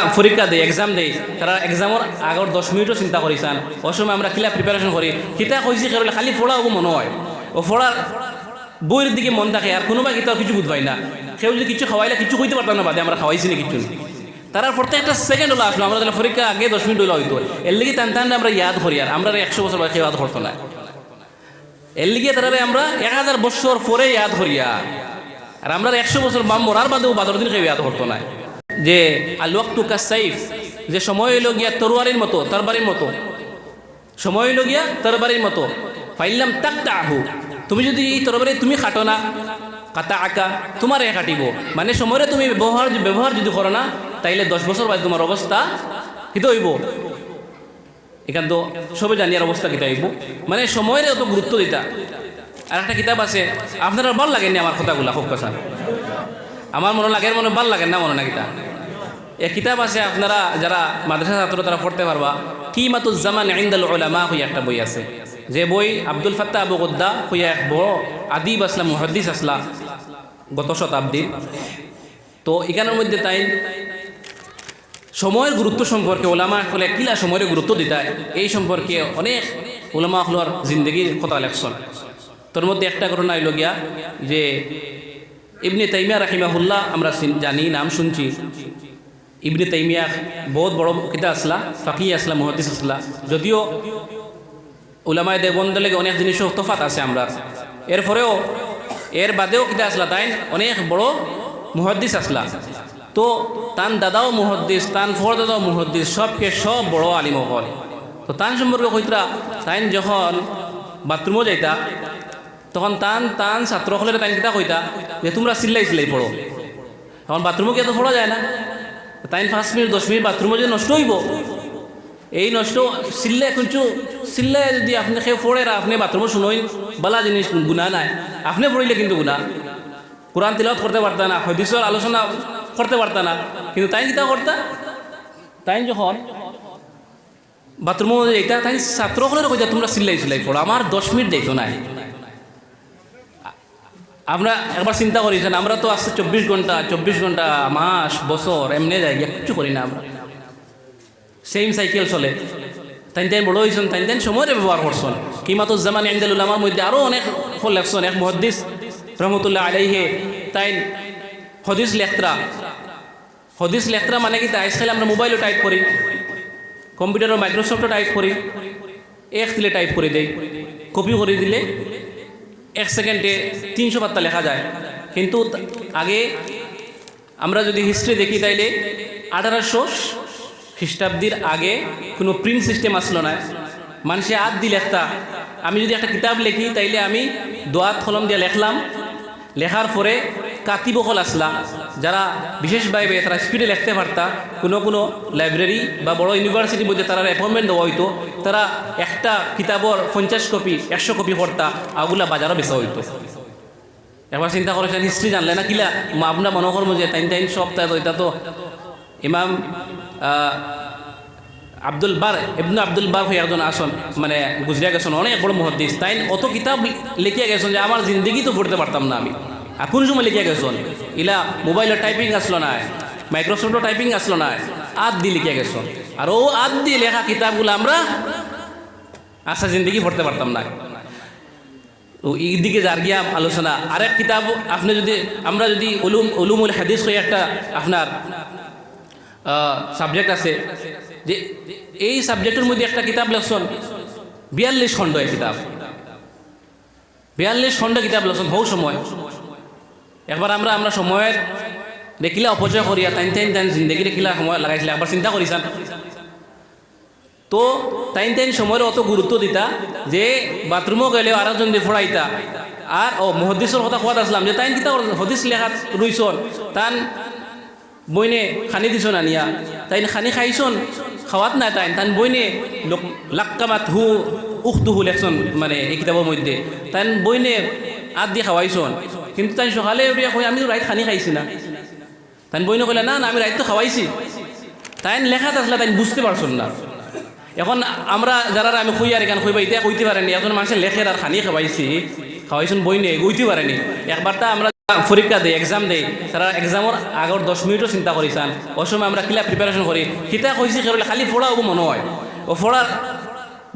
পরীক্ষা দেয় এক্সাম দেয় তারা এক্সামৰ আগৰ দহ মিনিটও চিন্তা কৰিছান ও সময় আমরা কিলা প্রিপারেশন করি। কিতা কইছি কেরলে খালি পড়া হব মনে হয় ও পড়ার বইয়ের দিকে মন থাকে আর কোনোবা কিতা কিছু বুঝবাই না। কেউ যদি কিছু খাওয়াইলে কিছু কইতে পারতাম না বাদে, আমরা খাওয়াইছি না কিছু তারার প্রত্যেকটা সেকেন্ড হলো আসলো। আমরা পরীক্ষা আগে দশ মিনিট হইল হইতো এর লিগে টান টান আমরা ইয়াদ করি আর আমরা একশো বছর বাকি ইয়াদ করতো না এর লিগে তারা আমরা এক হাজার বছর পরে ইয়াদ করিয়া আর আমরা একশো বছর বাম মরার বাদেও বাদর দিন কেউ ইয়াদ করতো না যে আলোয়াক্তু সাইফ, যে সময় হইল গিয়া তরোয়ারির মতো তরবারির মতো। সময় হইল গিয়া তরবারির মতো। ফাইলাম তাক আহু তুমি যদি এই তরবারি তুমি খাটো না কাটা আঁকা তোমার এ কাটিব মানে সময়ে তুমি ব্যবহার ব্যবহার যদি করো না, তাইলে দশ বছর বাদে তোমার অবস্থা কিতো হইব? এখান তো সবে জানি আর অবস্থা কিতা হইব? মানে সময়ের অত গুরুত্ব দিতা। আর একটা কিতাব আছে, আপনারা ভালো লাগেনি আমার কথাগুলা, খুব কথা। আমার মনে লাগে, মনে ভালো লাগে না মনে না কিতা? এ কিতাব আছে আপনারা যারা মাদ্রাসা ছাত্র, তারা পড়তে পারবা। কি মাতুল জামান ইন্দাল ওলামা হইয়া একটা বই আছে। যে বই আব্দুল ফাত্তা আবু গদ্দা হইয়া এক বড় আদিব আসলা, মুহাদ্দিস আসলা, গত শতাব্দীর। তো এখানের মধ্যে তাই সময়ের গুরুত্ব সম্পর্কে ওলামা হলে কিলা সময়ের গুরুত্ব দিতায় এই সম্পর্কে অনেক ওলামা হলোর জিন্দগির কথা লেখছন। তোর মধ্যে একটা ঘটনা হইল গিয়া, যে ইবনে তাইমিয়া রাহিমাহুল্লাহ, আমরা জানি, নাম শুনছি। ইবনে তাইমিয়া বহুত বড় কিতা আসলা ফাকি আসলা মুহাদ্দিস আসলা যদিও উলামায় দেবন্দ লেগে অনেক জিনিস তফাত আছে আমরা। এরপরেও এর বাদেও কিতা আসলা তাই অনেক বড় মুহাদ্দিস আসলা তো তান দাদাও মুহদ্দিস, তান ফর দাদাও মুহদ্দিস, সবকে সব বড় আলিম হল তো তান সম্পর্কে কইতরা, তাইন যখন বাথরুমও যাইতা, তখন তান তান ছাত্রসকলের তাইন কিতা কইতা যে, তোমরা চিল্লাই চিল্লাই পড়ো। এখন বাথরুমও কি এত পড়া যায় না? তাইন পাঁচ মিনিট, দশ মিনিট বাথরুমও যে নষ্ট হইব। এই নষ্ট চিল্লে কিন্তু চিল্লে যদি আপনি পড়ে আর আপনি বাথরুমও শুনোই বালা জিনিস গুণা নাই। আপনি পড়িলে কিন্তু গুণা। কোরআন তিলত করতে পারতা না, হদিসর আলোচনা করতে পারতা না। কিন্তু তাই কিতা করতা? তাই যখন বাথরুমও যাইতা তাই ছাত্রসকলের কইতা, তোমরা চিল্লাই চিল্লাই পড়ো আমার দশ মিনিট দেখতো নাই। আমরা একবার চিন্তা করেছেন আমরা তো আসছে চব্বিশ ঘণ্টা চব্বিশ ঘণ্টা, মাস, বছর এমনি যাই গিয়া, কিচ্ছু করি না আমরা। সেম সাইকেল চলে। তাই তাই বড় হয়েছেন তাই তাই সময়ের ব্যবহার করছেন। কিমাত জামান এন্দালুল আমার মধ্যে আরও অনেক লেখছেন এক মহদ্দিস রহমতুল্লাহ আলাইহে তাই হদিস লেখত্রা। হদিস লেখত্রা মানে কি? তাই খাইলে আমরা মোবাইলও টাইপ করি, কম্পিউটারও মাইক্রোসফটও টাইপ করি এক দিলে টাইপ করে দেই, কপি করে দিলে এক সেকেন্ডে তিনশো পাত্তা লেখা যায়। কিন্তু আগে আমরা যদি হিস্ট্রি দেখি তাইলে আঠারোশো খ্রিস্টাব্দীর আগে কোনো প্রিন্ট সিস্টেম আসলো না। মানুষে হাত দিয়ে লেখতা। আমি যদি একটা কিতাব লিখি তাইলে আমি দোয়াত কলম দিয়ে লেখলাম। লেখার পরে কাতিবকল আসলা, যারা বিশেষভাবে তারা স্পিডে লিখতে পারতা, কোনো কোনো লাইব্রেরি বা বড় ইউনিভার্সিটির মধ্যে তারা অ্যাপয়েন্টমেন্ট দেওয়া হইতো, তারা একটা কিতাবর পঞ্চাশ কপি একশো কপি পড়তা, আগুলা বাজারও বেচা হইতো। একবার চিন্তা করেছেন হিস্ট্রি জানলে না কিলা? আপনার মনে করব যে টাইম সব তাই এটা তো ইমাম আব্দুল বার, ইবনু আব্দুল বার হয়ে একজন আসন মানে গুজরিয়া গেছেন, অনেক বড় মহাদ্দিস। তাই অত কিতাব লিখিয়া গেছেন যে আমার জিন্দগি তো পড়তে পারতাম না আমি। কোন সময় লিখিয়া গেছেন ইলা মোবাইলের টাইপিং আসলো না মাইক্রোসফটও টাইপিং আসলো না আদ দিয়ে লিখিয়া গেছেন আর ও আদ দিয়ে লেখা কিতাবগুলো আমরা আশা জিন্দগি পড়তে পারতাম না। তো এই দিকে যার গিয়া আলোচনা, আরেক কিতাব আপনি যদি, আমরা যদি উলুম, উলুমুল হাদিস হয়ে একটা আপনার সাবজেক্ট আছে, যে এই সাবজেক্টের মধ্যে একটা কিতাব লেখছেন, বিয়াল্লিশ খণ্ড এই কিতাব। বিয়াল্লিশ খণ্ড কিতাব লেখছেন, বহু সময়। একবার আমরা আমরা সময়ের দেখিলে অপচয় করিয়া টাইম টাইম টাইম জিন্দগি দেখিলা সময় লাগাইছিলে একবার চিন্তা কৰিছান তো তাইন তাইন সময়ের অত গুরুত্ব দিতা যে বাথরুমও গেলে আর একজন দিয়ে ফোড়াইতা আর ও মহদ্দিসের কথা কোয়াত আসলাম যে তাইন কিতা হদিস লেখাত রইছন তান বইনে খানি দিছন আনিয়া। তাইন খানি খাইছন খাওয়াত নাই তাইন তান বইনে লোক- লাক্কামাত হু উখতু হু লেখছন মানে এই কিতাবের মধ্যে। তাইন বইনে আত দিয়ে খাওয়াইছন কিন্তু তাই সকালে উঠিয়া কই আমি তো রাইত খানি খাইছি না। তাই বইনে কইলা, না না, আমি রাইত তো খাওয়াইছি তাই লেখাত আসলে তাই বুঝতে পারছন না। এখন আমরা যারা আমি খুই আর এখানে খুঁজবা এতিয়া কইতে পারেনি এখন মানুষের লেখের আর খানি খাওয়াইছি খাওয়াইছুন বই নেই কইতে পারেনি একবার তা আমরা পরীক্ষা দেয় এক্সাম দেয় তারা এক্সামের আগর দশ মিনিটও চিন্তা করিছান ওই সময় আমরা কিলা প্রিপারেশন করি। কিতা কইছি কেবল খালি ফোড়া হব, মনে হয়। ও ফোড়ার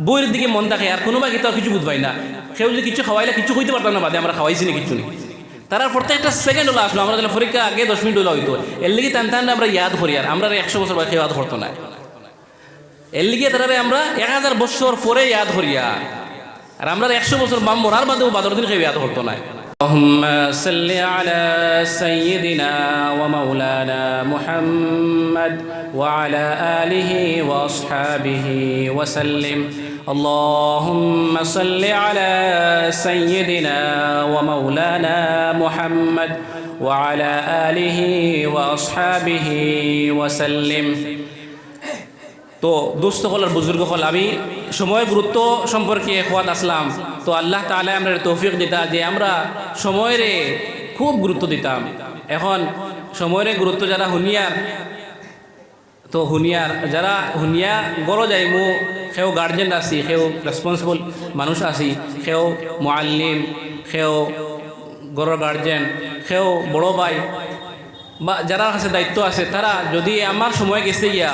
বইয়ের দিকে মন থাকে আর কোনোবা কিতা কিছু বুঝবাই না। কেউ যদি কিছু খাওয়াইলে কিছু কইতে পারতাম না, বাদে আমরা খাওয়াইছি না, কিছু নেই তারা প্রত্যেকটা সেকেন্ড হলো আসলো। আমরা পরীক্ষা আগে দশ মিনিট হলো হইতো এর লিগে তেন তেন আমরা ইয়াদ করি আর। আমরা একশো বছর বাকি ইয়াদ করতো না। এর লিগে তারা আমরা এক হাজার বছর পরে ইয়াদ করিয়া আর। আমরা একশো বছর বাম মরার বাদেও বাদর দিন খেয়ে ইয়াদ করতো না। اللهم صل على سيدنا ومولانا محمد وعلى آله وأصحابه وسلم اللهم صل على سيدنا ومولانا محمد وعلى آله وأصحابه وسلم তো দুস্থ হল আর বুজুর্গ হল আমি সময় গুরুত্ব সম্পর্কে খোয়াত আসলাম। তো আল্লাহ তালা আমরা তৌফিক দিতা যে আমরা সময়ের খুব গুরুত্ব দিতাম। এখন সময়ের গুরুত্ব যারা হুনিয়ার, তো হুনিয়ার যারা হুনিয়া গড় যাই মু সেও গার্জেন আছি সেও রেসপন্সিবল মানুষ আছি সেও মোয়াল্লিম সেও গড়ৰ গার্জেন সেও বড় ভাই বা যারা কাছে দায়িত্ব আছে, তারা যদি আমার সময় গেছে গিয়া,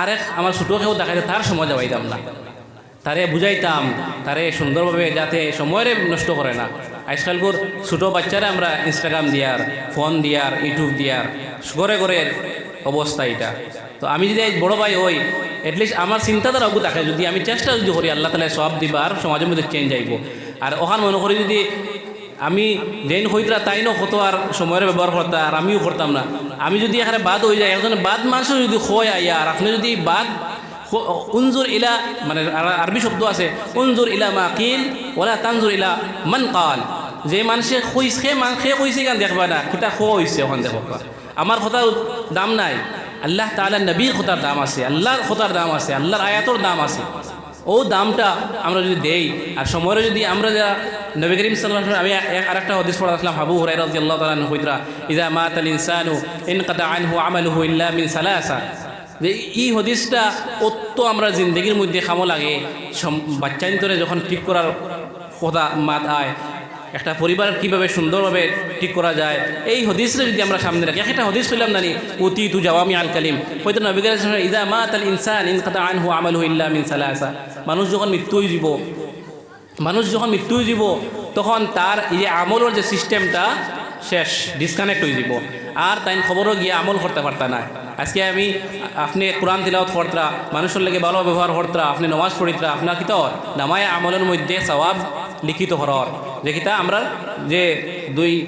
আরেক আমার ছোটো কেউ দেখাইতে, তার সময় যাওয়াইতাম না তারে বুঝাইতাম, তারে সুন্দরভাবে যাতে সময়ের নষ্ট করে না। আজকালকার ছোটো বাচ্চারা আমরা ইনস্টাগ্রাম দিয়ার, ফোন দিয়ার ইউটিউব দিয়ার, ঘরে ঘরের অবস্থা এটা। তো আমি যদি বড় ভাই হই এটলিস্ট আমার চিন্তাধারা অগু থাকে যদি আমি চেষ্টা যদি করি, আল্লাহ তালা সব দিবা আর সমাজের মধ্যে চেঞ্জ আইব। আর ওখান মনে করি যদি আমি যেন হইতরা তাই না হতো আর সময়ের ব্যবহার করতা আর আমিও করতাম না। আমি যদি এখানে বাদ হয়ে যাই, একজন বাদ মানুষও যদি হয় আইয়া আর আপনি যদি বাদ উনজুর ইলা মানে আর- আরবি শব্দ আছে, উনজুর ইলা মা কিল, ওলা তানজুর ইলা মান কাল। যে মানুষে কইস সে সে কইছে কেন দেখবা না, কিতা খো হইছে ওখান দেখো আমার কথার দাম নাই। আল্লাহ তাআলা নবীর কথার দাম আছে আল্লাহর কথার দাম আছে আল্লাহর আয়াতর দাম আছে। ও দামটা আমরা যদি দেই, আর সময়ের যদি আমরা যারা নবী করিম সাল্লাহ আমি আর একটা হদিস পড়া আসলাম হাবু হুরাই রাজি আল্লাহ তালু হইতরা ইদা মাত আল ইনসানু ইন কাদা আনহু আমালহু ইল্লা মিন সালাসা। যে এই হদিসটা অত আমরা জিন্দগির মধ্যে খামো লাগে। বাচ্চান্তরে যখন ঠিক করার কথা মাত আয়, একটা পরিবার কীভাবে সুন্দরভাবে ঠিক করা যায়, এই হদিসটা যদি আমরা সামনে রাখি একটা হদিস পেলাম জানি অতি তু জাওয়ামি আল কালিম। হয়তো ইদা মাত আল ইনসান ইন কাদা আনহু আমালহু ইল্লা মিন সালাসা। মানুষ যখন মৃত্যু হয়ে যাব মানুষ যখন মৃত্যু হয়ে যাব তখন তার এই আমলের যে সিস্টেমটা শেষ ডিসকানেক্ট হয়ে যাব আর তাই খবরও গিয়ে আমল করতে পারতা না। আজকে আমি আপনি কোরআন তিলাওয়াত করতরা, মানুষের লেগে ভালো ব্যবহার করতরা, আপনি নমাজ পড়িতরা, আপনার কিত নামায় আমলের মধ্যে সওয়াব লিখিত হরর। যে কিতা আমরা যে দুই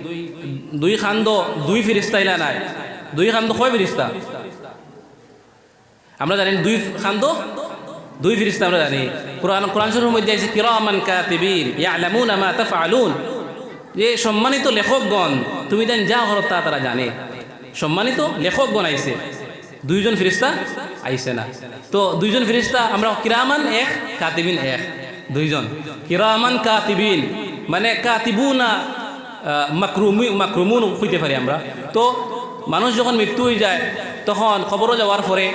দুই খান্দ, দুই ফিরিস্তা ইলা নাই। দুই খান্দ কয় ফিরিস্তা? আমরা জানি দুই খান্দ, দুই ফিরিস্তা আমরা জানি। কোরআন কোরআন শরীফের মধ্যে আছে কিরামান কাতিবিন, ইয়ালামুনা মা তাফআলুন। যে সম্মানিত লেখকগণ, তুমি দেন যা হরত তা তারা জানে। সম্মানিত লেখকগণ আইছে। দুইজন ফিরিস্তা আইছে না। তো দুইজন ফিরিস্তা আমরা কিরামান এক, কাতিবিন এক। দুইজন। কিরামান কাতিবিন মানে কাতিবুনা মাকরুমি, মাকরুমুন হইতে পারি আমরা। তো মানুষ যখন মৃত্যু হয়ে যায়, তখন খবরও যাওয়ার পরে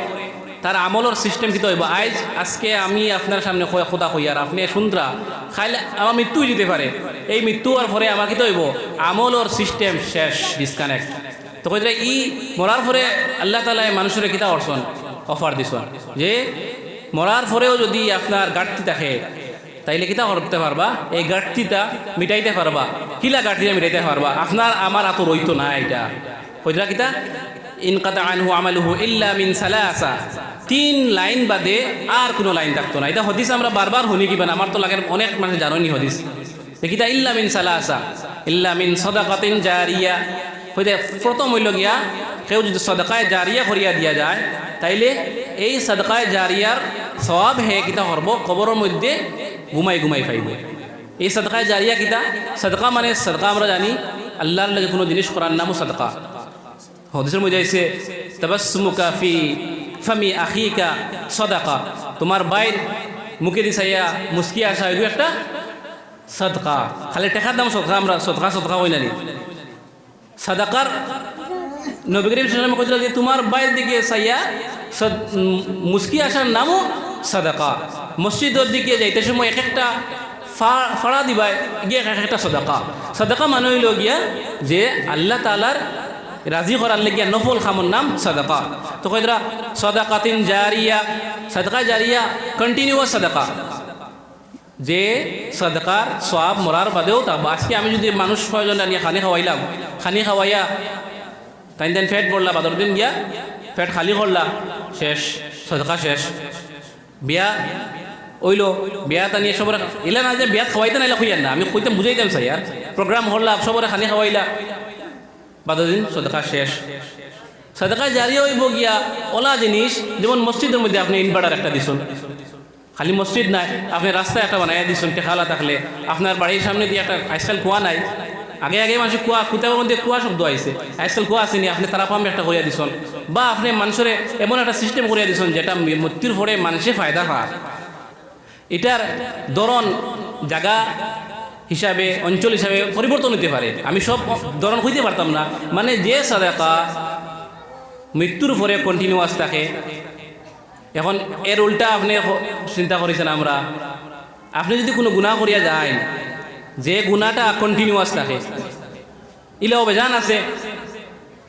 তার আমলের সিস্টেম কি হইব আজ, আজকে আমি আপনার সামনে খোদা হই আর আপনি সুন্দরা খাইলে আমার মৃত্যু যেতে পারে। এই মৃত্যু হওয়ার পরে আমার কি হইব আমলের সিস্টেম শেষ ডিসকানেক্ট তো কই ই মরার পরে আল্লাহ তালা মানুষের কিতা অর্চন অফার দিছন। যে মরার পরেও যদি আপনার ঘাটতি থাকে, তাইলে কিতা করতে পারবা? এই ঘাটতিটা মিটাইতে পারবা। কিলা ঘাটতিটা মিটাইতে পারবা? আপনার, আমার এত রইতো না এটা কইরা কিতা? ইনকাতা আনহু আমালুহু ইল্লা মিন সালাসা। তিন লাইন বাদে আর কোনো লাইন থাকতো না। এটা হদিস আমরা বারবার শুনি কিবা আমার তো লাগে অনেক মানুষ জাননি হদিস। কিতা ইল্লা মিন সালাসা, ইল্লা মিন সদাকাতিন জারিয়া। হইতে প্রথম হইল গিয়া, কেউ যদি সদকায় জারিয়া করিয়া দিয়া যায়, তাইলে এই সদকায় জারিয়ার সব হে কিতা করব? কবরের মধ্যে ঘুমাই ঘুমাই পাইব। এই সদকায় জারিয়া কিতা? সদকা মানে সদকা আমরা জানি, আল্লাহর লাগে কোনো জিনিস করার নামও সদকা। হদিসের মধ্যে আছে তাবাসমুকা ফি ফামি আখিকা সদাকা। তোমার বাইর মুখে দিছাইয়া মুস্কি আসা এগুলো একটা সদকা। খালি টেকার দাম সদকা, আমরা সদকা সদকা হই নানি সাদাকার নবী করিম সাল্লাম কইছিল যে তোমার বাইর দিকে চাইয়া মুস্কি আসার নামও সাদাকা। মসজিদের দিকে যাইতে সময় এক একটা ফাড়া দিবাই গিয়ে এক একটা সদাকা। সদাকা মানে হইল গিয়া যে আল্লাহ তালার রাজি করার লেগে নফল খামর নাম সদাকা। তো কইদরা সদাকাতিন জারিয়া। সদকা জারিয়া কন্টিনিউয়াস সদাকা। যে সদকার সব মরার বাদেও তা আজকে আমি যদি মানুষ ছয়জন নিয়ে খানি খাওয়াইলাম, খানি খাওয়াইয়া তাই দেন ফ্যাট পড়লা বাদর দিন গিয়া ফ্যাট খালি করলা, শেষ, সদকা শেষ। বিয়া ওইল বিয়া টানিয়ে সবরে ইলা না যে বিয়া খাওয়াইতে নাইলা খুঁয়ার না, আমি কইতাম বুঝাইতাম চাই আর প্রোগ্রাম হল্লা সবরে খানি খাওয়াইলা। বাদর দিন সদকা শেষ। সদকা জারি হইব গিয়া ওলা জিনিস, যেমন মসজিদের মধ্যে আপনি ইনভার্টার একটা দিছুন। খালি মসজিদ নাই, আপনি রাস্তায় একটা বানাই দিচ্ছেন টেকালা থাকলে। আপনার বাড়ির সামনে দিয়ে একটা আজকাল কুয়া নাই। আগে আগে মানুষ কুয়া, কুতাবের মধ্যে কুয়া শব্দ আইছে। আজকাল কুয়া আসেনি, আপনি তারা পাম্প একটা করিয়া দিছেন। বা আপনি মানুষের এমন একটা সিস্টেম করিয়া দিছেন, যেটা মৃত্যুর পরে মানুষে ফায়দা পায়। এটার ধরন জায়গা হিসাবে, অঞ্চল হিসাবে পরিবর্তন হতে পারে। আমি সব ধরন হইতে পারতাম না। মানে যে সাদাকা মৃত্যুর পরে কন্টিনিউয়াস থাকে, এখন এর উল্টা আপনি চিন্তা করেছেন আমরা। আপনি যদি কোনো গুণা করিয়া যায় যে গুণাটা কন্টিনিউয়াস থাকে ইলে বেজান আছে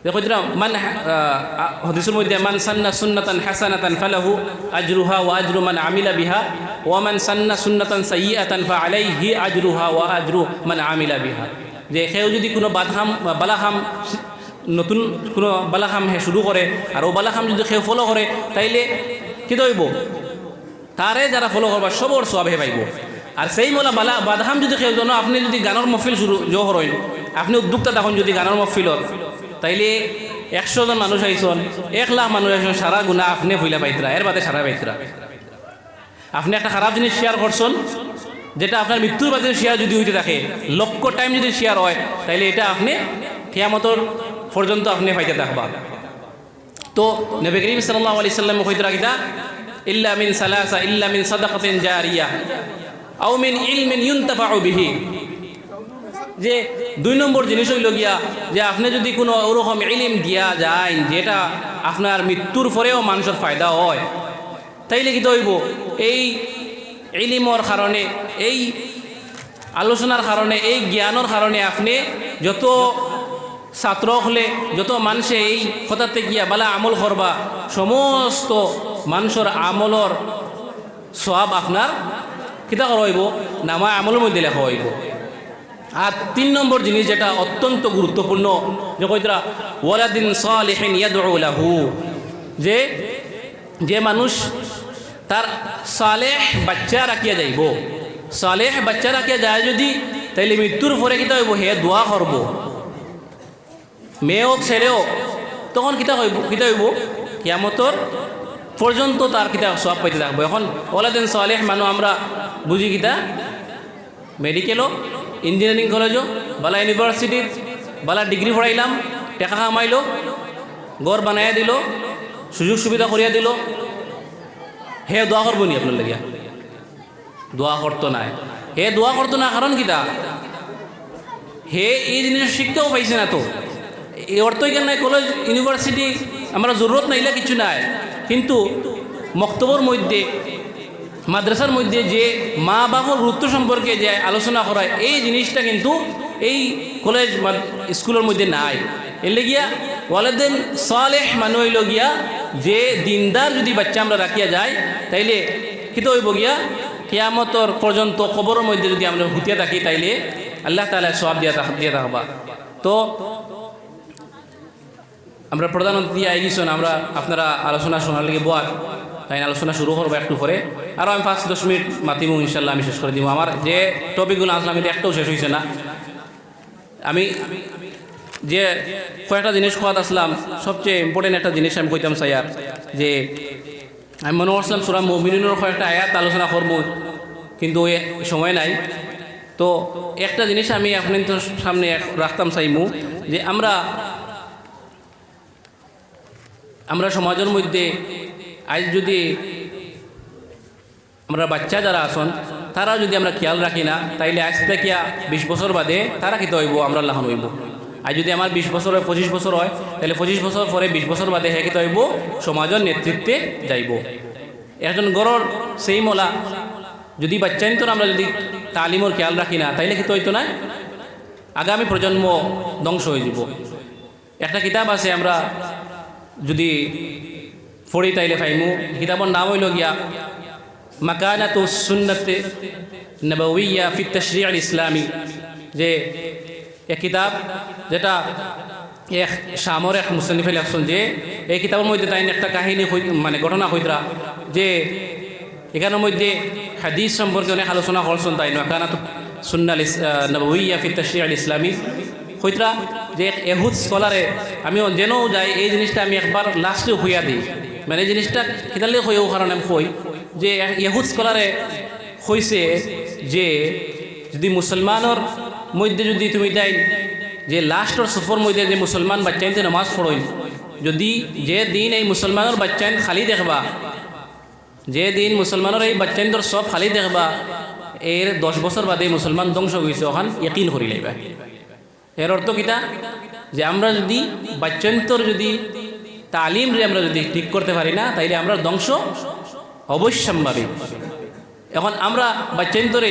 দেখো যেটা মান হদিসের মধ্যে মান সান্না সুন্নাতান হাসানাতান ফালাহু আজরুহা ওয়া আজরু মান আমিলা বিহা ওয়া মান সান্না সুন্নাতান সাইয়াতান ফা আলাইহি আজরুহা ওয়া আজরু মান আমিলা বিহা যে সেও যদি কোনো বাদহাম বালাহাম নতুন কোনো বালাখাম হে শুরু করে আর ও বালাখাম যদি সেও ফলো করে তাইলে কি দইব তারে যারা ফলো করবা সবর সব পাইব আর সেই মোলা বালা বাদাহাম যদি কেউ জানো আপনি যদি গানের মহফিল শুরু জো করেন আপনি উদ্যোক্তা তখন যদি গানের মহফিলত তাইলে একশো জন মানুষ আইসন এক লাখ মানুষ আইসন সারা গুণা আপনি ভুলে পাইতরা, এর বাদে সারা পাইতরা। আপনি একটা খারাপ জিনিস শেয়ার করছেন, যেটা আপনার মৃত্যুর বাদে শেয়ার যদি হইতে থাকে, লক্ষ টাইম যদি শেয়ার হয়, তাইলে এটা আপনি কেয়ামতর পর্যন্ত আপনি পাইতে থাকবা। তো নবী করিম সাল্লাল্লাহু আলাইহি সাল্লাম কইতে রাখিতা ইল্লা মিন সালাসা, ইল্লা মিন সাদাকাতিন জারিয়া, আও মিন ইলমিন ইউনতাফাউ বিহি। যে দুই নম্বর জিনিস হইল গিয়া যে আপনি যদি কোনো ওরকম ইলিম দিয়া যায় যেটা আপনার মৃত্যুর পরেও মানুষের ফায়দা হয়, তাইলে কি হইব? এই ইলিমর কারণে, এই আলোচনার কারণে, এই জ্ঞানের কারণে আপনি যত ছাত্র হলে, যত মানুষে এই কথাতে গিয়া বালা আমল করবা, সমস্ত মানুষের আমলর সব আপনার কিতা করা হইব? নামা আমলের মধ্যে লেখা হইব। আর তিন নম্বর জিনিস যেটা অত্যন্ত গুরুত্বপূর্ণ, যে কইতরা ওয়ালাদিন সালিহিন ইয়াদউ লাহু। যে যে মানুষ তার সালেহ বাচ্চা রাখিয়া যাইব। সালেহ বাচ্চা রাখিয়া যায় যদি, তাইলে মৃত্যুর পরে কিতা হইব? হে দোয়া করব। মেয়ে হোক, ছেলে হোক, তখন কিতা হইব? কিতা হইব? কিয়ামতর পর্যন্ত তার কিতা সব পাইতে থাকব। এখন ওলাদিন সালেহ মানুষ আমরা বুঝি কিতা? মেডিকেলও ইঞ্জিনিয়ারিং কলেজও বালা ইউনিভার্সিটির বালা ডিগ্রি পড়াইলাম টাকা কামাইলো গড় বানাইয়া দিল, সুযোগ সুবিধা করিয়া দিল। হে দোয়া করব নি আপনার লাগিয়া? দোয়া করতো নাই। হে দোয়া করতো না কারণ কিতা? হে, এই জিনিস শিক্ষাও পাইছে না তো? এই অর্থই কেন নাই, কলেজ ইউনিভার্সিটি আমরা জরুরত নাইলে কিছু নাই। কিন্তু মক্তবর মধ্যে মাদ্রাসার মধ্যে যে মা বাবার গুরুত্ব সম্পর্কে যে আলোচনা করা এই জিনিসটা কিন্তু এই কলেজ স্কুলের মধ্যে নাই। এলে গিয়া ওয়ালেদিন সালেহ মানুষ গিয়া যে দিনদার যদি বাচ্চা আমরা রাখিয়া যাই, তাইলে কিতো হইব গিয়া? কেয়ামতর পর্যন্ত খবরের মধ্যে যদি আমরা হুতিয়া থাকি, তাইলে আল্লাহ তালা সব দিয়া দিয়া থাকবা তো আমরা প্রধানমন্ত্রী গেছেন আমরা আপনারা আলোচনা শোনার লেগে বোয়ার তাই আলোচনা শুরু করব একটু পরে। আরও আমি পাঁচ, দশ মিনিট মাতিমু, ইনশাল্লাহ আমি শেষ করে দিব আমার যে টপিকগুলো আসলাম এটা একটাও শেষ হয়েছে না। আমি যে কয়েকটা জিনিস খোয়াত আসলাম, সবচেয়ে ইম্পর্টেন্ট একটা জিনিস আমি কইতাম স্যার যে আমি মনে করছিলাম সুরাম মমিনের কয়েকটা আয়াত আলোচনা করব, কিন্তু সময় নাই। তো একটা জিনিস আমি আপনাদের সামনে রাখতাম চাইমু যে আমরা আমরা সমাজের মধ্যে আজ যদি আমরা বাচ্চা যারা আসন, তারা যদি আমরা খেয়াল রাখি না, তাইলে আজ থেকে বিশ বছর বাদে তারা কিতে হইব আমরা লাহন হইব। আর যদি আমার বিশ বছর হয়, পঁচিশ বছর হয় তাহলে পঁচিশ বছর পরে বিশ বছর বাদে হে কিতে হইব সমাজের নেতৃত্বে যাইব। একজন গড়র সেই মলা। যদি বাচ্চাইন্তর আমরা যদি তালিমর খেয়াল রাখি না, তাইলে কিতে হইতো না? আগামী প্রজন্ম ধ্বংস হয়ে যাব। একটা কিতাব আছে, আমরা যদি পড়ি তাইলে ফাইমু। কিতাবের নাম হইল গিয়া, মাকানাতু সুন্নতে নবউইয়া ফি তশরিዕ আল ইসলামী। যে এক কিতাব যেটা এক শামর এক মুসলিফে লেখছেন যে, এই কিতাবের মধ্যে তাই একটা কাহিনী মানে ঘটনা হইতরা যে এখানের মধ্যে হাদিস সম্পর্কে অনেক আলোচনা করছেন তাই মাকানাতু সুন্নাল নবউইয়া ফি তশরিዕ আল ইসলামী। হইতরা যে এক এহুদ স্কলারে আমি যেন যাই, এই জিনিসটা আমি একবার লাস্টে হইয়া দিই। মানে জিনিসটা কিতালে হইও কারণে আমি কই যে ইহুদ স্কলারে হইছে যে যদি মুসলমানের মধ্যে যদি তুমি তাই যে লাস্টর সফর মধ্যে যে মুসলমান বাচ্চাইতে নামাজ পড়ই যদি যে দিন এই মুসলমানের বাচ্চাইন খালি দেখবা, যে দিন মুসলমানের এই বাচ্চাইন্তর সব খালি দেখবা, এর দশ বছর বাদে মুসলমান ধ্বংস হয়েছে ওখান ইয়কিন করি লাইবা। এর অর্থ কিতা? যে আমরা যদি বাচ্চান্তর যদি তালিম আমরা যদি ঠিক করতে পারি না, তাইলে আমরা ধ্বংস অবশ্যম্ভাবী। এখন আমরা বাচ্চান্তরে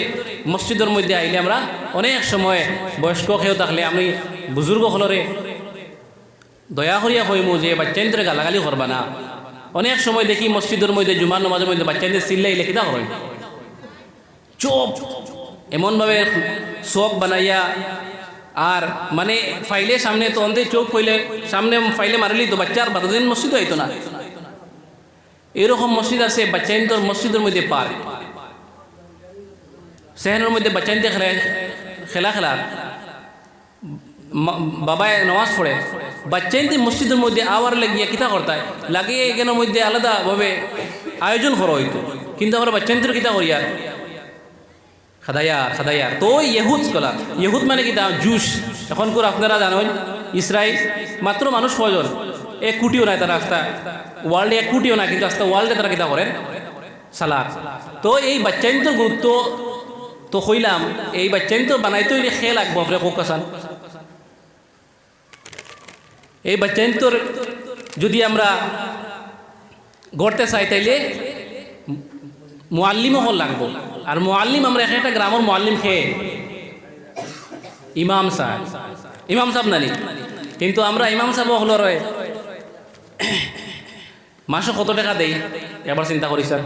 মসজিদের মধ্যে আইলে আমরা অনেক সময় বয়স্ক খেয়েও থাকলে আমি বুজুর্গ হলরে দয়া করিয়া কইমু যে বাচ্চান্তরে গালাগালি করবা না। অনেক সময় দেখি মসজিদের মধ্যে, জুমার নমাজের মধ্যে বাচ্চাদের চিল্লাইলে কিতা করেন চোপ! এমনভাবে চোখ বানাইয়া আর মানে ফাইলে সামনে তো অন্ধে চোখ হইলে সামনে ফাইলে মারলি তো বাচ্চার বারো দিন মসজিদ হইতো না। এরকম মসজিদ আছে, বাচ্চাইন্তর মসজিদের মধ্যে পার। সেহেনের মধ্যে বাচ্চাইনতে খেলা খেলা খেলার বাবায় নমাজ পড়ে। বাচ্চাইনতে মসজিদের মধ্যে আবার লাগিয়ে কিতা করতায়? লাগিয়ে এখানের মধ্যে আলাদাভাবে আয়োজন করা হইতো। কিন্তু আমরা বাচ্চাইন্তর কিতা করি আর খাদায়া খাদায়া তো ইহুদ স্কলার ইহুদ মানে কি? জুস। এখন করে আপনারা জানেন ইসরায়েল মাত্র মানুষ কজন এক কোটিও নাই তারা রাস্তা ওয়ার্ল্ডে এক কোটিও নাই, কিন্তু আস্তা ওয়ার্ল্ডে তারা কিতা করেন? সালাদ। তো এই বাচ্চাইন্তর গুরুত্ব তো কইলাম, এই বাচ্চাইন্তর বানাইতে হইলে খেয়ে লাগবো আপনি কোকাসান এই বাচ্চাইন্তর যদি আমরা গড়তে চাই তাইলে মোয়াল্লিমও হল লাগবো। আর মোয়াল্লিম আমরা এক একটা গ্রামের মোয়াল্লিম খেয়ে। ইমাম সাহেব। ইমাম সাহেব নানি। কিন্তু আমরা ইমাম সাহেব হলো রয়ে। মাসে কত টাকা দেই? এবার চিন্তা করি, স্যার।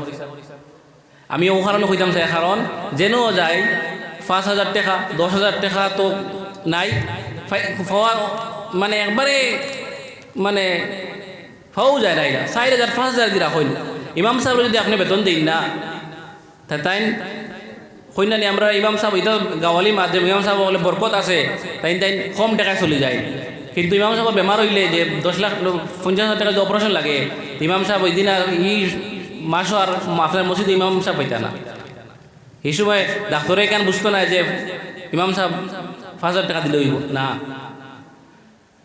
আমি ও কারণে কইতাম স্যার, কারণ যেন যাই পাঁচ হাজার টাকা, দশ হাজার টাকা তো নাই। মানে একবারে মানে পাওয়াও যায় না। চার হাজার, পাঁচ হাজার দিরা হইল। ইমাম সাহেব যদি আপনি বেতন দিন না তাই কইনানি আমরা ইমাম সাহেব এটা গাওয়ালি মাধ্যম, ইমাম সাহেব বলে বরকত আছে তাই তাই কম টাকায় চলে যায়। কিন্তু ইমাম সাহেব বেমার হইলে যে দশ লাখ পঞ্চাশ হাজার টাকা যে অপারেশন লাগে, ইমাম সাহেব ওই দিন আর ই মাসও আর আপনার মসজিদ ইমাম সাহেব হইতা না। এই সময় ডাক্তারে কেন বুঝতো না যে ইমাম সাহেব পাঁচ হাজার টাকা দিলে হইব। না।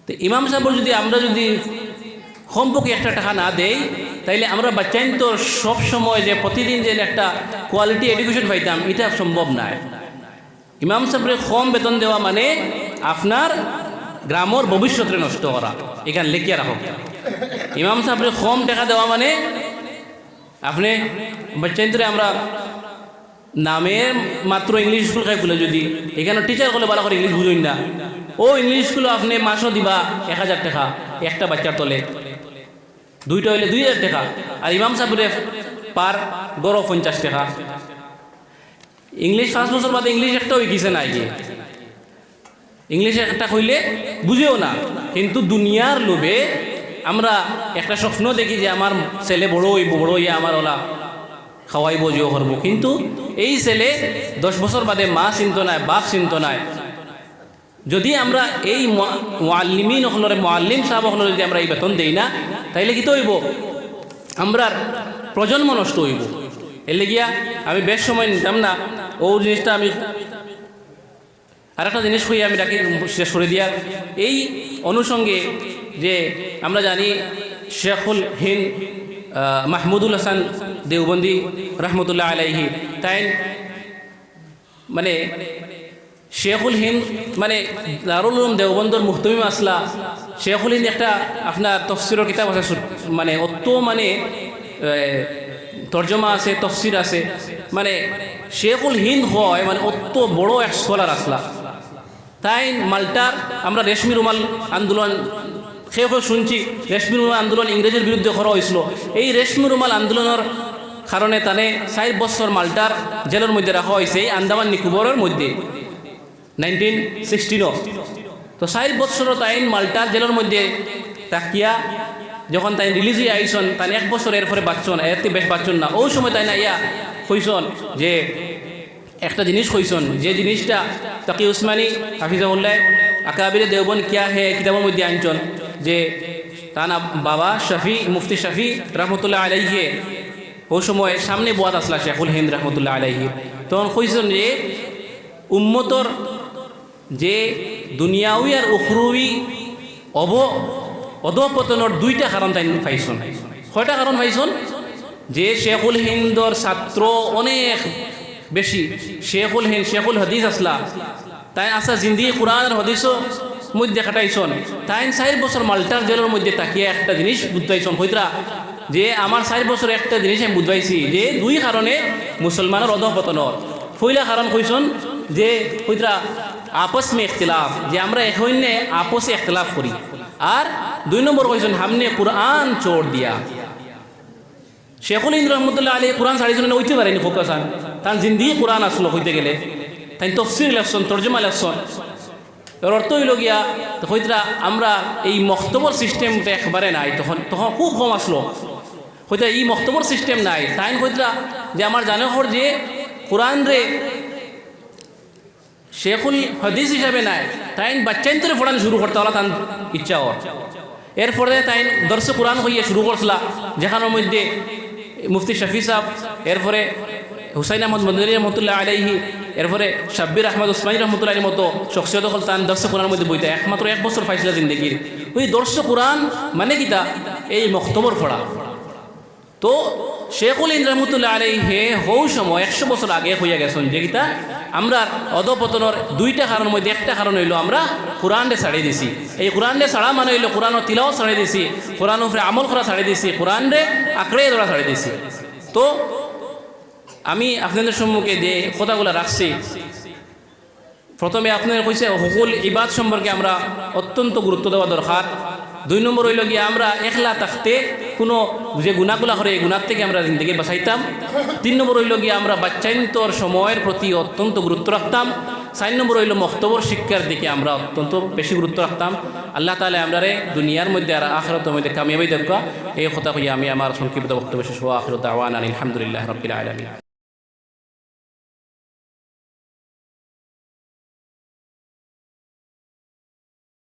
তো ইমাম সাহেব যদি, আমরা যদি কমপক্ষে একটা টাকা না দেই তাইলে আমরা বাচ্চাইন তো সব সময় যে প্রতিদিন যে একটা কোয়ালিটি এডুকেশন পাইতাম, এটা সম্ভব নয় ইমাম সাহেবের কম বেতন দেওয়া মানে আপনার গ্রামের ভবিষ্যতে নষ্ট করা, এখানে লেখিয়া রাখো। ইমাম সাহেবের কম টাকা দেওয়া মানে আপনি বাচ্চাইন্তরে আমরা নামের মাত্র ইংলিশ স্কুল খাই খুলে যদি, এখানে টিচার করলে ভালো করে ইংলিশ বুঝুন না। ও ইংলিশ স্কুলে আপনি মাসও দিবা এক হাজার টাকা, একটা বাচ্চার তলে। দুইটা হইলে দুই হাজার টাকা, আর ইমাম সাহেবের পার গড় পঞ্চাশ টাকা। ইংলিশ পাঁচ বছর বাদে ইংলিশ একটা শিকিছে না গিয়ে ইংলিশ একটা হইলে বুঝেও না, কিন্তু দুনিয়ার লোভে আমরা একটা স্বপ্ন দেখি যে আমার ছেলে বড় হইব, বড় হইয়া আমার ওলা খাওয়াইব, জিও করব। কিন্তু এই ছেলে দশ বছর বাদে মা চিন্ত নাই বাপ চিন্ত নাই যদি আমরা এই মোয়াল্লিমিন হলরে মোয়াল্লিম সাহেব হলরে যদি আমরা এই বেতন দেই না, তাইলে কি তো হইব আমরা প্রজন্ম নষ্ট হইব। এর গিয়া আমি বেশ সময় নিতাম না, ও জিনিসটা আমি আর একটা জিনিস হইয়া আমি ডাকি, শেষ করে দিয়া। এই অনুষঙ্গে যে আমরা জানি, শেখুল হিন মাহমুদুল হাসান দেওবন্দি রহমতুল্লাহ আলাইহি তাই মানে শেখুল হিন্দ মানে দারুল উলুম দেওবন্দর মুহতমিম আসলা। শেখুল হিন্দ একটা আপনার তফসিরের কিতাব আছে মানে অত মানে তর্জমা আছে, তফসির আছে। মানে শেখুল হিন্দ হয় মানে অত বড় এক স্কলার আসলা। তাই মাল্টার আমরা রেশমি রুমাল আন্দোলন সেও কেউ শুনছি, রেশমি রুমাল আন্দোলন ইংরেজের বিরুদ্ধে করা হয়েছিল। এই রেশমি রুমাল আন্দোলনের কারণে তানে চার বছর মাল্টার জেলের মধ্যে রাখা হয়েছে, এই আন্দামান নিকোবরের মধ্যে। নাইনটিন সিক্সটিনও তো চার বৎসর তাইন মাল্টার জেলের মধ্যে তাকিয়া, যখন তাই রিলিজ হয়ে আইসন তাই এক বছর এরপরে বাচ্চন এতে বেশ বাচ্চন না। ওই সময় তাই না ইয়া কইসন যে একটা জিনিস কইসন যে জিনিসটা তাকি উসমানী হাফিজাউল্লাহ আকাবিরে দেওবন কিয়া হে কিতাবের মধ্যে আনছন যে তা না বাবা শফি, মুফতি শফি রহমতুল্লাহ আলাইহে ওই সময় সামনে বোয়াত আসলা শেখুল হিন্দ রহমতুল্লাহ আলাইহি। তখন কইসন যে উম্মতর যে দুনিয়াউই আর উখরুই অব অধপতনের দুইটা কারণ তাই পাইছন। কয়টা কারণ পাইছন? যে শেখুল হিন্দর ছাত্র অনেক বেশি শেখুল হিন্দ শেখুল হদিস আসলা তাই আসা জিন্দিগি কোরআন আর হদিসও মধ্যে খাটাইছন। তাই চার বছর মাল্টার জেলের মধ্যে তাকিয়ে একটা জিনিস বুঝাইছন হইতরা যে আমার চার বছর একটা জিনিস আমি বুঝাইছি যে দুই কারণে মুসলমানের অধপতনের পয়লা কারণ কইছন? যে হইতরা আপস মে ইখতিলাফ, যে আমরা এখনে আপসে ইখতিলাফ করি। আর দুই নম্বর কইছেন, হামনে কোরআন চোর দিয়া। শেখুল ইন্দ্র রহমতুল্লাহ আলী কোরআন সাড়ে জন্য উঠতে পারেনি ফোকাসান তার জিন্দিগি কোরআন আসলো হইতে গেলে। তাই তফসির লেখছন, তর্জমা লেখছন। এর অর্থ হইল গিয়া হইতরা আমরা এই মক্তবর সিস্টেমটা একবারে নাই, তখন তখন খুব কম আসলো। হইতে এই মক্তবর সিস্টেম নাই। তাই হইতরা যে আমার জানে হর যে কোরআন রে শেখুল হদিস হিসাবে নাই। তাই বাচ্চাইন পড়ানো শুরু করতে হলো তার ইচ্ছা ওর। এরপরে তাই দর্শ কোরআন হইয়া শুরু করছিলা, যেখানের মধ্যে মুফতি শফি সাহ এরপরে হুসাইন আহমদ মদনী রহমতুল্লাহ আলাইহি, এরপরে শাব্বির আহমদ উসমানী রহমতুল্লাহ মতো শখসিয়ত হল তান দর্শ কোরআনের মধ্যে বইতে একমাত্র এক বছর পাইছিল জিন্দগির। ওই দর্শ কোরআন মানে কিতা? এই মক্তবর পড়া তো শেখুল ইন রহমতুল্লাহ আলাই হে হৌ সময় একশো বছর আগে হইয়া গেছেন, যে কিতা? আমরা অধপতনের দুইটা কারণের মধ্যে একটা কারণ হইল আমরা কোরআনরে ছাড়িয়ে দিছি। এই কোরআনরে ছাড়া মানে হইল কোরআনের তিলাও ছাড়িয়ে দিছি, কোরআন উপরে আমল করা ছাড়িয়ে দিছি, কোরআনরে আঁকড়ে ধরা ছাড়িয়ে দিছি। তো আমি আপনাদের সম্মুখে যে কথাগুলো রাখছি, প্রথমে আপনাদের কইছে হুকুল ইবাদ সম্পর্কে আমরা অত্যন্ত গুরুত্ব দেওয়া দরকার। দুই নম্বর হইল গিয়ে আমরা একলা থাকতে কোনো যে গুণাগুলা করে এই গুণার থেকে আমরা জিন্দগি বাঁচাইতাম। তিন নম্বর হইল গিয়ে আমরা বাচ্চাইন্তর সময়ের প্রতি অত্যন্ত গুরুত্ব রাখতাম। চার নম্বর হইল মক্তবর শিক্ষার দিকে আমরা অত্যন্ত বেশি গুরুত্ব রাখতাম। আল্লাহ তালে আমরা দুনিয়ার মধ্যে আর আখরতের মধ্যে কামিয়াবি দেখা এই কথা হইয়া আমি আমার সংক্ষিপ্ত বক্তব্য শেষ হওয়া আখরত আওয়ান আলহামদুলিল্লাহ রবিল আলমী